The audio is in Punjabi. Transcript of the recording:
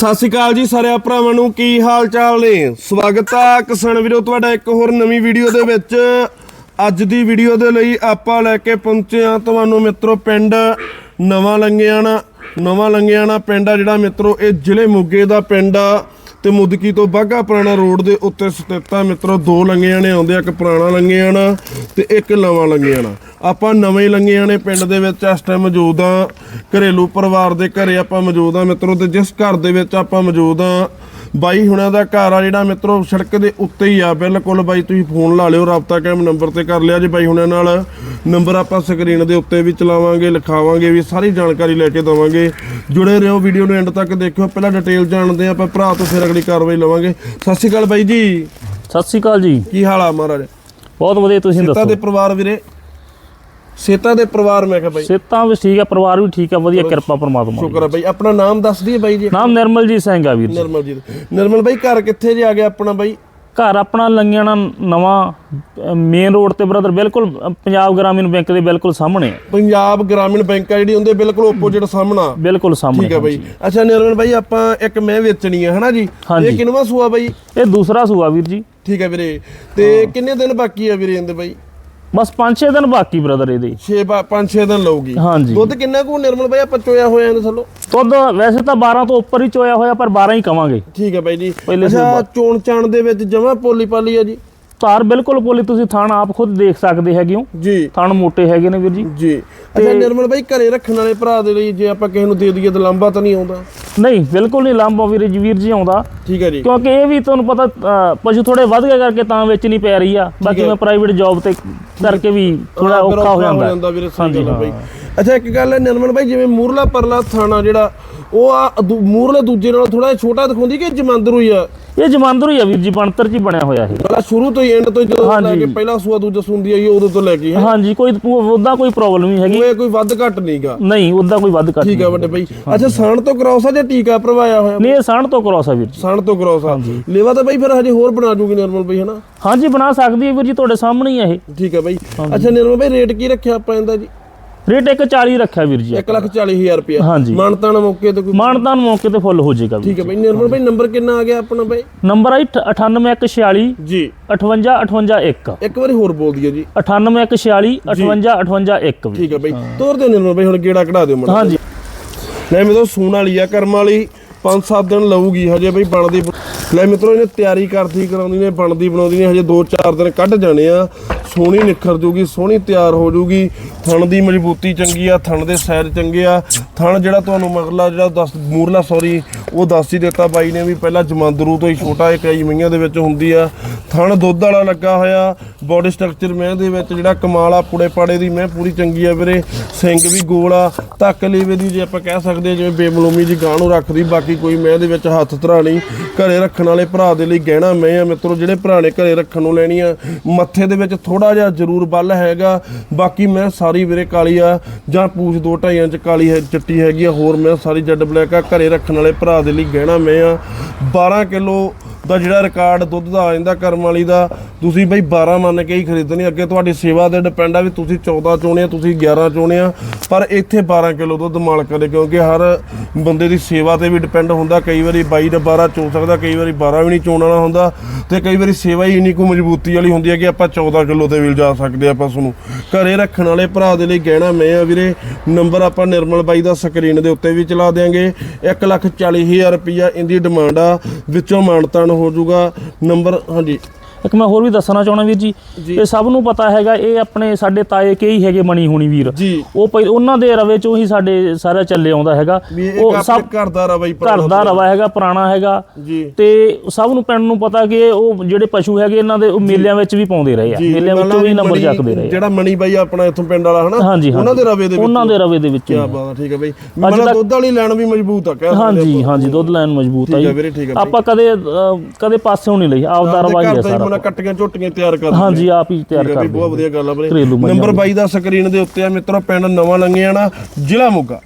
ਸਤਿ ਸ਼੍ਰੀ ਅਕਾਲ ਜੀ ਸਾਰੇ ਭਰਾਵਾਂ ਨੂੰ, ਕੀ ਹਾਲ ਚਾਲ ਨੇ? ਸਵਾਗਤ ਆ ਕਿਸਾਨ ਵੀਰੋ, ਤੁਹਾਡਾ ਇੱਕ ਹੋਰ ਨਵੀਂ ਵੀਡੀਓ ਦੇ ਵਿੱਚ। ਅੱਜ ਦੀ ਵੀਡੀਓ ਦੇ ਲਈ ਆਪਾਂ ਲੈ ਕੇ ਪਹੁੰਚੇ ਆ ਤੁਹਾਨੂੰ ਮਿੱਤਰੋ ਪਿੰਡ ਨਵਾਂ ਲੰਗਿਆਣਾ। ਨਵਾਂ ਲੰਗਿਆਣਾ ਪਿੰਡ ਆ ਜਿਹੜਾ ਮਿੱਤਰੋ, ਇਹ ਜ਼ਿਲ੍ਹੇ ਮੋਗੇ ਦਾ ਪਿੰਡ ਆ। ਤੇ ਮੁਦਕੀ ਤੋਂ ਬਾਗਾ ਪੁਰਾਣਾ ਰੋਡ ਦੇ ਉੱਤੇ ਸਥਿਤ ਆ ਮਿੱਤਰੋ, ਦੋ ਲੰਗਿਆਣੇ ਆਉਂਦੇ ਆ ਇੱਕ ਪੁਰਾਣਾ ਲੰਗਿਆਣਾ ਤੇ ਇੱਕ ਨਵਾਂ ਲੰਗਿਆਣਾ ਆਪਾਂ ਨਵੇਂ ਲੰਗਿਆਣੇ ਪਿੰਡ ਦੇ ਵਿੱਚ, ਇਸ ਟਾਈਮ ਮੌਜੂਦ ਆ। ਘਰੇਲੂ ਪਰਿਵਾਰ ਦੇ ਘਰੇ ਆਪਾਂ ਮੌਜੂਦ ਆ ਮਿੱਤਰੋ, ਤੇ ਜਿਸ ਘਰ ਦੇ ਵਿੱਚ ਆਪਾਂ ਮੌਜੂਦ ਆ ਬਾਈ ਹੁਣਾਂ ਦਾ ਘਰ ਆ ਜਿਹੜਾ ਮਿੱਤਰੋ ਸੜਕ ਦੇ ਉੱਤੇ ਹੀ ਆ। ਬਿਲਕੁਲ ਬਾਈ ਤੁਸੀਂ ਫੋਨ ਲਾ ਲਿਓ ਰਾਬਤਾ ਕਾਇਮ ਨੰਬਰ ਤੇ ਕਰ ਲਿਆ ਜੇ ਬਾਈ ਹੁਣਾਂ ਨਾਲ। ਨੰਬਰ ਆਪਾਂ ਸਕਰੀਨ ਦੇ ਉੱਤੇ ਵੀ ਚਲਾਵਾਂਗੇ ਲਿਖਾਵਾਂਗੇ ਵੀ ਸਾਰੀ ਜਾਣਕਾਰੀ ਲੈ ਕੇ ਦਵਾਂਗੇ। ਜੁੜੇ ਰਹੋ ਵੀਡੀਓ ਨੂੰ ਐਂਡ ਤੱਕ ਦੇਖਿਓ। ਪਹਿਲਾਂ ਡਿਟੇਲ ਜਾਣਦੇ ਆਪਾਂ ਭਰਾ ਤੋਂ ਫਿਰ ਅਗਲੀ ਕਾਰਵਾਈ ਲਵਾਂਗੇ। ਸਤਿ ਸ਼੍ਰੀ ਅਕਾਲ ਬਾਈ ਜੀ। ਸਤਿ ਸ੍ਰੀ ਅਕਾਲ ਜੀ। ਕੀ ਹਾਲ ਆ ਮਹਾਰਾਜ? ਬਹੁਤ ਵਧੀਆ ਤੁਸੀਂ ਸੇਤਾ ਦੱਸੋ? ਦੇ ਪਰਿਵਾਰ ਵੀਰੇ। ਸੇਤਾ ਦੇ ਪਰਿਵਾਰ ਮੈਂ ਕਿਹਾ ਬਾਈ। ਸਿਹਤਾਂ ਵੀ ਠੀਕ ਆ ਪਰਿਵਾਰ ਵੀ ਠੀਕ ਆ ਵਧੀਆ ਕਿਰਪਾ ਪਰਮਾਤਮਾ ਦੀ। ਸ਼ੁਕਰ ਆ ਬਾਈ। ਆਪਣਾ ਨਾਮ ਦੱਸ ਦਈਏ ਬਾਈ ਜੀ। ਨਾਮ ਨਿਰਮਲਜੀਤ ਸਿੰਘ ਆ ਵੀਰ ਜੀ। ਨਿਰਮਲ ਜੀ ਦਾ। ਨਿਰਮਲ ਬਾਈ ਘਰ ਕਿੱਥੇ ਜੇ ਆ ਗਿਆ ਆਪਣਾ ਬਾਈ? ਘਰ ਆਪਣਾ ਲੰਗਿਆਣਾ ਨਵਾਂ ਮੇਨ ਰੋਡ ਤੇ ਬ੍ਰਦਰ ਬਿਲਕੁਲ ਅ, ਪੰਜਾਬ ਗ੍ਰਾਮੀਣ ਬੈਂਕ ਦੇ ਬਿਲਕੁਲ ਸਾਹਮਣੇ ਪੰਜਾਬ ਗ੍ਰਾਮੀਣ ਬੈਂਕ ਆ ਜਿਹੜੀ ਉਹਦੇ ਬਿਲਕੁਲ ਓਪੋਜਿਟ ਸਾਹਮਣਾ। ਬਿਲਕੁਲ ਸਾਹਮਣੇ ਠੀਕ ਆ ਬਾਈ। ਅੱਛਾ ਨਿਰਮਲ ਬਾਈ ਆਪਾਂ ਇੱਕ ਮੈਂ ਵੇਚਣੀ ਆ ਹਨਾ ਜੀ? ਹਾਂਜੀ। ਇਹ ਕਿੰਨਵਾ ਸੂਆ ਬਾਈ? ਇਹ ਦੂਸਰਾ ਸੂਆ ਵੀਰ ਜੀ। ਠੀਕ ਆ ਵੀਰੇ। ਤੇ ਕਿੰਨੇ ਦਿਨ ਬਾਕੀ ਆ ਵੀਰੇ ਇਹਦੇ ਬਾਈ? ਬਸ 5-6 ਦਿਨ ਬਾਕੀ ਬ੍ਰਦਰ ਇਹਦੇ। 6 5 6 ਦਿਨ ਲਊਗੀ। ਹਾਂਜੀ। ਦੁੱਧ ਕਿੰਨਾ ਕੁ ਨਿਰਮਲ ਬਾਈ ਆਪਾਂ ਚੋਇਆ ਹੋਇਆ ਇਹਦੇ ਥੱਲੋਂ? ਦੁੱਧ ਵੈਸੇ ਤਾਂ 12 ਤੋਂ ਉੱਪਰ ਹੀ ਚੋਇਆ ਹੋਇਆ ਪਰ 12 ਹੀ ਕਵਾਂਗੇ। ਠੀਕ ਆ ਬਾਈ ਜੀ। ਪਹਿਲੇ ਅੱਛਾ ਚੋਣ ਚਾਣ ਦੇ ਵਿੱਚ ਜਮਾ ਪੋਲੀ ਪਾਲੀ ਆ ਜੀ? ਧਾਰ ਬਿਲਕੁਲ ਪੋਲੀ ਤੁਸੀਂ ਥਾਣ ਆਪ ਖੁਦ ਦੇਖ ਸਕਦੇ ਹੈਗੇ ਹੋ। ਜੀ। ਥਾਣ ਮੋਟੇ ਹੈਗੇ ਨੇ ਵੀਰ ਜੀ। ਜੀ। ਅੱਛਾ ਨਿਰਮਲ ਬਾਈ ਘਰੇ ਰੱਖਣ ਵਾਲੇ ਭਰਾ ਦੇ ਲਈ ਜੇ ਆਪਾਂ ਕਿਸੇ ਨੂੰ ਦੇ ਦਈਏ ਤਾਂ ਲੰਬਾ ਤਾਂ ਨਹੀਂ ਆਉਂਦਾ? ਨਹੀਂ ਬਿਲਕੁਲ ਨਹੀਂ ਲਾਂਬਾ ਵੀਰ ਜੀ ਵੀਰ ਜੀ ਆਉਂਦਾ। ਠੀਕ ਹੈ ਜੀ। ਕਿਉਂਕਿ ਇਹ ਵੀ ਤੁਹਾਨੂੰ ਪਤਾ ਪਸ਼ੂ ਥੋੜੇ ਵੱਧ ਗਏ ਕਰਕੇ ਤਾਂ ਵੇਚਣੀ ਪੈ ਰਹੀ ਆ। ਬਾਕੀ ਮੈਂ ਪ੍ਰਾਈਵੇਟ ਜੌਬ ਤੇ ਕਰਕੇ ਵੀ ਥੋੜਾ ਹਾਂ, ਔਖਾ ਹੋ ਜਾਂਦਾ। ਵੀਰੇ ਸਹੀ ਗੱਲ ਆ ਬਾਈ। ਅੱਛਾ ਇੱਕ ਗੱਲ ਹੈ ਨਿਰਮਲ ਬਾਈ ਜਿਵੇਂ ਮੂਰਲਾ ਪਰਲਾ ਥਾਣਾ ਜਿਹੜਾ ਉਹ ਆ ਮੂਰਲੇ ਦੂਜੇ ਨਾਲੋਂ ਥੋੜਾ ਛੋਟਾ ਦਿਖਾਉਂਦੀ ਕਿ ਜਮੰਦਰ ਹੋਈ ਆ? ਇਹ ਜਮਾਂਦਰ ਹੀ ਆ ਵੀਰ ਜੀ ਬਣਤਰ ਚ ਹੀ ਬਣਿਆ ਹੋਇਆ ਇਹ। ਪਹਿਲਾਂ ਸ਼ੁਰੂ ਤੋਂ ਹੀ ਐਂਡ ਤੋਂ ਹੀ ਜਦੋਂ ਲੈ। ਕੇ ਪਹਿਲਾ ਸੂਆ ਦੂਜਾ ਸੁੰਦੀ ਆਈ ਉਦੋਂ ਤੋਂ ਲੈ ਕੇ ਹੈਂ। ਹਾਂਜੀ ਕੋਈ ਉਹਦਾ ਕੋਈ ਪ੍ਰੋਬਲਮ ਨਹੀਂ ਹੈਗੀ। ਉਹ ਕੋਈ ਵੱਧ ਘੱਟ ਨਹੀਂਗਾ। ਨਹੀਂ ਉਹਦਾ ਕੋਈ ਵੱਧ ਘੱਟ ਠੀਕ ਆ ਵੱਡੇ ਬਾਈ ਅੱਛਾ ਸਾਣ ਤੋਂ ਕਰਾਉਸ ਆ ਜਾਂ ਟੀਕਾ ਭਰਵਾਇਆ ਹੋਇਆ? ਨਹੀਂ ਇਹ ਸਾਣ ਤੋਂ ਕਰਾਸ ਆ ਵੀਰ ਜੀ। ਸਾਣ ਤੋਂ ਕਰਾਉਸ ਆ ਲੇਵਾ ਤਾਂ ਬਾਈ ਫਿਰ ਹਜੇ ਹੋਰ ਬਣਾ ਜੂਗੀ ਨਿਰਮਲ ਬਾਈ ਹਨਾ? ਹਾਂਜੀ ਬਣਾ ਸਕਦੀ ਹੈ ਵੀਰ ਜੀ ਤੁਹਾਡੇ ਸਾਹਮਣੇ ਹੀ ਆ ਇਹ। ਠੀਕ ਆ ਬਾਈ ਅੱਛਾ ਨਿਰਮਲ ਬਾਈ ਰੇਟ ਕੀ ਰੱਖਿਆ ਆਪਾਂ ਇਹਦਾ ਜੀ? ਰੇਟ 140 ਰੱਖਿਆ ਵੀਰ ਜੀ 1 ਲੱਖ 40 ਹਜ਼ਾਰ ਰੁਪਇਆ। ਹਾਂਜੀ। ਮਾਨਤਾਨ ਮੌਕੇ ਤੇ ਕੋਈ ਮਾਨਤਾਨ ਮੌਕੇ ਤੇ ਫੁੱਲ ਹੋ ਜਾਏਗਾ ਠੀਕ ਆ ਬਾਈ ਨਿਰਮਲ ਬਾਈ ਨੰਬਰ ਕਿੰਨਾ ਆ ਗਿਆ ਆਪਣਾ ਬਾਈ? ਨੰਬਰ ਆ 98146 ਜੀ। 58 58 1 ਇੱਕ ਵਾਰੀ ਹੋਰ ਬੋਲ ਦਈਏ ਜੀ। 98146 58 58 1 ਠੀਕ ਆ ਬਾਈ ਤੋਰ ਦੇ ਨਿਰਮਲ ਬਾਈ ਹੁਣ ਗੇੜਾ ਕਢਾ ਦਿਓ ਮੜਾ ਹਾਂਜੀ। ਲੈ ਮਿੱਤਰੋ ਸੂਣ ਵਾਲੀ ਆ ਕਰਮ ਵਾਲੀ। 5-7 ਦਿਨ ਲਊਗੀ ਹਜੇ ਬਈ ਬਣਦੀ ਲੈ ਮਿੱਤਰੋ ਇਹਨੇ ਤਿਆਰੀ ਕਰਦੀ ਕਰਾਉਂਦੀ ਨੇ ਬਣਦੀ ਬਣਾਉਂਦੀ ਨੇ ਹਜੇ 2-4 ਦਿਨ ਕੱਢ ਜਾਣੇ ਆ। ਸੋਹਣੀ ਨਿਖਰ ਜੂਗੀ, ਸੋਹਣੀ ਤਿਆਰ ਹੋ ਜੂਗੀ। ਥਣ ਦੀ ਮਜ਼ਬੂਤੀ ਚੰਗੀ ਆ, ਥਣ ਦੇ ਸਾਈਜ਼ ਚੰਗੇ ਆ। ਥਣ ਜਿਹੜਾ ਤੁਹਾਨੂੰ ਮਗਲਾ ਜਿਹੜਾ ਦੱਸ, ਮੂਰਲਾ ਸੌਰੀ ਉਹ ਦੱਸ ਹੀ ਦਿੱਤਾ ਬਾਈ ਨੇ ਵੀ ਪਹਿਲਾਂ ਜਮਾਂਦਰੂ ਤੋਂ ਹੀ ਛੋਟਾ ਇੱਕ ਕਈ ਮਈਆਂ ਦੇ ਵਿੱਚ ਹੁੰਦੀ ਆ। ਥਣ ਦੁੱਧ ਵਾਲਾ ਲੱਗਾ ਹੋਇਆ ਬੋਡੀ ਸਟਰਕਚਰ ਮੈਂ ਦੇ ਵਿੱਚ ਜਿਹੜਾ ਕਮਾਲ ਆ, ਪੁੜੇ ਪਾੜੇ ਦੀ ਮੈਂ ਪੂਰੀ ਚੰਗੀ ਆ ਵੀਰੇ। ਸਿੰਘ ਵੀ ਗੋਲ ਆ, ਧੱਕ ਲੇਵੇ ਦੀ ਜੇ ਆਪਾਂ ਕਹਿ ਸਕਦੇ ਆ, ਜਿਵੇਂ ਬੇਮਲੂਮੀ ਦੀ ਗਾਂ ਨੂੰ ਰੱਖਦੀ, ਬਾਕੀ ਕੋਈ ਮੈਂ ਦੇ ਵਿੱਚ ਹੱਥ ਧਰਾ ਨਹੀਂ। ਘਰੇ ਰੱਖਣ ਵਾਲੇ ਭਰਾ ਦੇ ਲਈ ਗਹਿਣਾ ਮੈਂ ਆ ਮਿੱਤਰੋ, ਜਿਹੜੇ ਭਰਾ ਨੇ ਘਰੇ ਰੱਖਣ ਨੂੰ ਲੈਣੀ ਆ, ਮੱਥੇ ਦੇ ਵਿੱਚ ਥੋੜਾ ਜਿਹਾ ਜ਼ਰੂਰ ਬੱਲ ਹੈਗਾ। ਬਾਕੀ ਮੈਂ ਸਾਰੀ ਵੀਰੇ ਕਾਲੀ ਆ, ਜਾਂ ਪੂਛ ਦੋ ਢਾਈਆਂ ਚ ਕਾਲੀ ਹੈ, ਚਿੱਟੀ ਹੈਗੀ ਆ, ਹੋਰ ਮੈਂ ਸਾਰੀ ਜੱਡ ਬਲੈਕ ਆ। ਘਰੇ ਰੱਖਣ ਵਾਲੇ ਭਰਾ ਦੇ ਲਈ ਗਹਿਣਾ ਮੈਂ ਆ। 12 ਕਿਲੋ ਦਾ ਜਿਹੜਾ ਰਿਕਾਰਡ ਦੁੱਧ ਦਾ ਆ ਜਾਂਦਾ ਕਰਮ ਵਾਲੀ ਦਾ, ਤੁਸੀਂ ਬਈ 12 ਮੰਨ ਕੇ ਹੀ ਖਰੀਦਣੀ, ਅੱਗੇ ਤੁਹਾਡੀ ਸੇਵਾ ਤੇ ਡਿਪੈਂਡ ਆ ਵੀ ਤੁਸੀਂ 14 ਚੋਣੇ ਆ ਤੁਸੀਂ 11 ਚੋਣੇ ਆ ਪਰ ਇੱਥੇ 12 ਕਿਲੋ ਦੁੱਧ ਮਾਲਕਾਂ ਦੇ, ਕਿਉਂਕਿ ਹਰ ਬੰਦੇ ਦੀ ਸੇਵਾ ਤੇ ਵੀ ਡਿਪੈਂਡ ਹੁੰਦਾ, ਕਈ ਵਾਰੀ 22 ਦਾ 12 ਚੋ ਸਕਦਾ, ਕਈ ਵਾਰੀ 12 ਵੀ ਨਹੀਂ ਚੋਣ ਵਾਲਾ ਹੁੰਦਾ, ਤੇ ਕਈ ਵਾਰੀ ਸੇਵਾ ਹੀ ਇੰਨੀ ਕੁ ਮਜ਼ਬੂਤੀ ਵਾਲੀ ਹੁੰਦੀ ਹੈ ਕਿ ਆਪਾਂ 14 ਕਿਲੋ ਤੇ ਵੀ ਲਿਜਾ ਸਕਦੇ ਆ ਆਪਾਂ ਨੂੰ ਘਰੇ ਰੱਖਣ ਵਾਲੇ ਭਰਾ ਦੇ ਲਈ ਗਹਿਣਾ ਮੈਂ ਆ ਵੀਰੇ, ਨੰਬਰ ਆਪਾਂ ਨਿਰਮਲ ਬਾਈ ਦਾ ਸਕਰੀਨ ਦੇ ਉੱਤੇ ਵੀ ਚਲਾ ਦਿਆਂਗੇ 140000 ਰੁਪਈਆ ਇਹਦੀ ਡਿਮਾਂਡ ਆ, ਵਿੱਚੋਂ ਮਾਨਤਾਨ ਹੋ ਜਾਊਗਾ। ਨੰਬਰ ਹਾਂਜੀ। ਇੱਕ ਮੈਂ ਹੋਰ ਵੀ ਦੱਸਣਾ ਚਾਹਣਾ ਵੀਰ ਜੀ ਇਹ ਸਭ ਨੂੰ ਪਤਾ ਹੈਗਾ ਇਹ ਆਪਣੇ ਸਾਡੇ ਤਾਏ ਕੇ ਹੀ ਹੈਗੇ ਮਣੀ ਹੋਣੀ ਵੀਰ। ਉਹ ਪਹਿ ਉਹਨਾਂ ਦੇ ਰਵੇ ਚੋਂ ਹੀ ਸਾਡੇ ਸਾਰਾ ਚੱਲੇ ਆਉਂਦਾ ਹੈਗਾ। ਉਹ ਸਭ ਘਰ ਦਾ ਰਾ ਬਾਈ ਘਰ ਦਾ ਰਵਾ ਹੈਗਾ ਪੁਰਾਣਾ ਹੈਗਾ। ਤੇ ਸਭ ਨੂੰ ਪਿੰਡ ਨੂੰ ਪਤਾ ਕਿ ਉਹ ਜਿਹੜੇ ਪਸ਼ੂ ਹੈਗੇ ਇਹਨਾਂ ਦੇ ਉਹ ਮੇਲਿਆਂ ਵਿੱਚ ਵੀ ਪਾਉਂਦੇ ਰਹੇ ਆ। ਮੇਲਿਆਂ ਵਿੱਚੋਂ ਵੀ ਨੰਬਰ ਚੱਕਦੇ ਰਹੇ ਆ। ਜਿਹੜਾ ਮਣੀ ਬਾਈ ਆਪਣਾ ਇੱਥੋਂ ਪਿੰਡ ਵਾਲਾ ਹਨਾ ਉਹਨਾਂ ਦੇ ਰਵੇ ਦੇ ਵਿੱਚ। ਉਹਨਾਂ ਦੇ ਰਵੇ ਦੇ ਵਿੱਚ ਕੀ ਬਾਤ ਆ ਠੀਕ ਹੈ ਬਾਈ। ਮਤਲਬ ਦੁੱਧ ਵਾਲੀ ਲੈਣ ਵੀ ਮਜ਼ਬੂਤ ਆ ਕਹਿ ਸਕਦੇ ਹਾਂਜੀ ਹਾਂਜੀ ਦੁੱਧ ਲੈਣ ਮਜ਼ਬੂਤ ਆ ਆ ਆ ਆਪਾਂ ਕਦੇ ਕਦੇ ਪਾਸਿਓਂ ਨਹੀਂ ਲਈ ਆਪਦਾ ਰਵਾ ਹੀ ਹੈ ਹੀ ਸਾਰਾ। ਮਨਾ ਕੱਟੀਆਂ ਝੋਟੀਆਂ ਤਿਆਰ ਕਰ ਹਾਂਜੀ ਆਪ ਹੀ ਤਿਆਰ ਕਰਦੇ ਬਹੁਤ ਵਧੀਆ ਗੱਲ ਆ ਮੱਝਾਂ ਨੰਬਰ 22 ਦਾ ਸਕਰੀਨ ਦੇ ਉੱਤੇ ਆ ਮਿੱਤਰੋ ਪਿੰਡ ਨਵਾਂ ਲੰਗਿਆਣਾ ਜ਼ਿਲ੍ਹਾ ਮੋਗਾ।